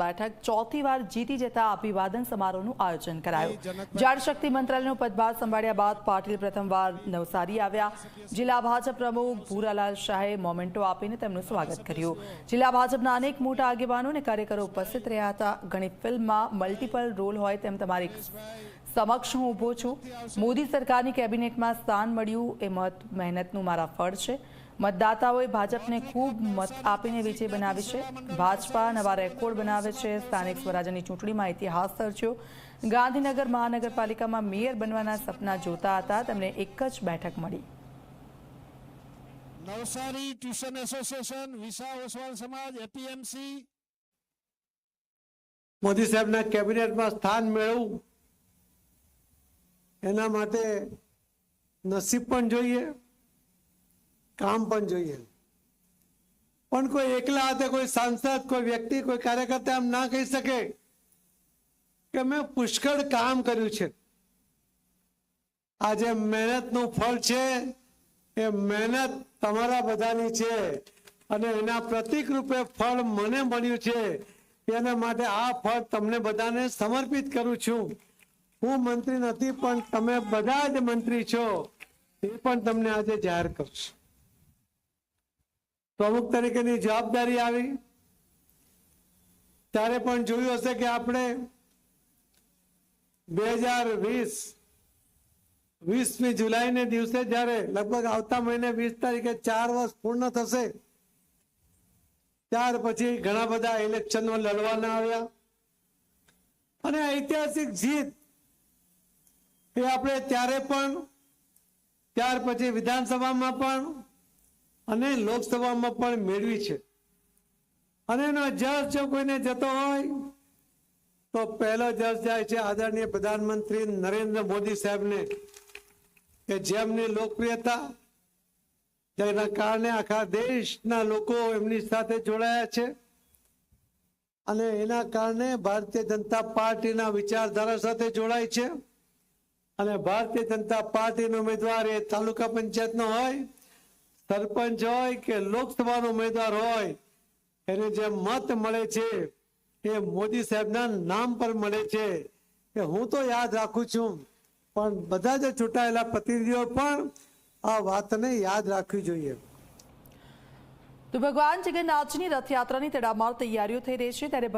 બેઠક ચોથી વાર જીતી જતા અભિવાદન સમારોહનું આયોજન કરાયું. જળશક્તિ મંત્રાલયનો પદભાર સંભાળ્યા બાદ પાટીલ પ્રથમવાર નવસારી આવ્યા. જિલ્લા ભાજપ પ્રમુખ ભૂરાલાલ શાહે મોમેન્ટો આપીને તેમનું સ્વાગત કર્યું. જિલ્લા ભાજપના અનેક મોટા આગેવાનો અને કાર્યકરો ઉપસ્થિત રહ્યા હતા. ઘણી ફિલ્મમાં મલ્ટિપલ રોલ હોય તેમ તમારી સમક્ષ હું ઊભો છું. મોદી સરકારની કેબિનેટમાં સ્થાન મળ્યું. એ મત મહેનતનું મારા ફળ છે. મતદાતાઓએ ભાજપને ખૂબ મત આપીને વિજય બનાવી છે. ભાજપા નવા રેકોર્ડ બનાવે છે. સ્થાનિક સ્વરાજ્યની ચૂંટણીમાં ઇતિહાસ સર્જ્યો. ગાંધીનગર મહાનગરપાલિકામાં મેયર બનવાના સપના જોતા હતા. તેમને એક જ બેઠક મળી. નવસારી ટ્યુશન એસોસિએશન વિસા ઓસવાલ સમાજ એપીએમસી. મોદી સાહેબના કેબિનેટમાં સ્થાન મેળવવું એના માટે નસીબ પણ જોઈએ. કામ પણ જોઈએ. પણ કોઈ એકલા હાથે કોઈ સાંસદ, કોઈ વ્યક્તિ, કોઈ કાર્યકર્તા એમ ના કહી શકે કે મેં પુષ્કળ કામ કર્યું છે. આજે મહેનતનું ફળ છે, એ મહેનત તમારા બધાની છે અને એના પ્રતિક રૂપે ફળ મને મળ્યું છે. એના માટે આ ફળ તમને બધાને સમર્પિત કરું છું. હું મંત્રી નથી, પણ તમે બધા જ મંત્રી છો. એ પણ તમને આજે જાહેર કરું છું. પ્રમુખ તરીકેની જવાબદારી આવી. ત્યારે પણ જોયું હશે કે આપણે બે હજાર વીસ, વીસમી જુલાઈને દિવસે જ્યારે લગભગ આવતા મહિને વીસ તારીખે ચાર વર્ષ પૂર્ણ થશે, ત્યાર પછી ઘણા બધા ઇલેક્શનમાં લડવાના આવ્યા. અને ઐતિહાસિક જીત એ આપણે ત્યારે પણ, ત્યાર પછી વિધાનસભામાં પણ અને લોકસભામાં પણ મેળવી છે. અને એનો જસ જો કોઈને જતો હોય, તો પહેલો જસ જાય છે આદરણીય પ્રધાનમંત્રી નરેન્દ્ર મોદી સાહેબને, કે જેમની લોકપ્રિયતા જેના કારણે આખા દેશના લોકો એમની સાથે જોડાયા છે. અને એના કારણે ભારતીય જનતા પાર્ટીના વિચારધારા સાથે જોડાય છે. અને ભારતીય જનતા પાર્ટીનો ઉમેદવાર એ તાલુકા પંચાયતનો હોય સરપંચ હોય કે લોકસભાનો ઉમેદવાર હોય, એને જે મત મળે છે, એ મોદી સાહેબના નામ પર મળે છે કે હું તો યાદ રાખું છું. પણ બધા જ ચૂંટાયેલા પ્રતિનિધિઓ પણ આ વાતને યાદ રાખવી જોઈએ. તો ભગવાન જગન્નાથજીની રથયાત્રાની તડામાર તૈયારીઓ થઈ રહી છે, ત્યારે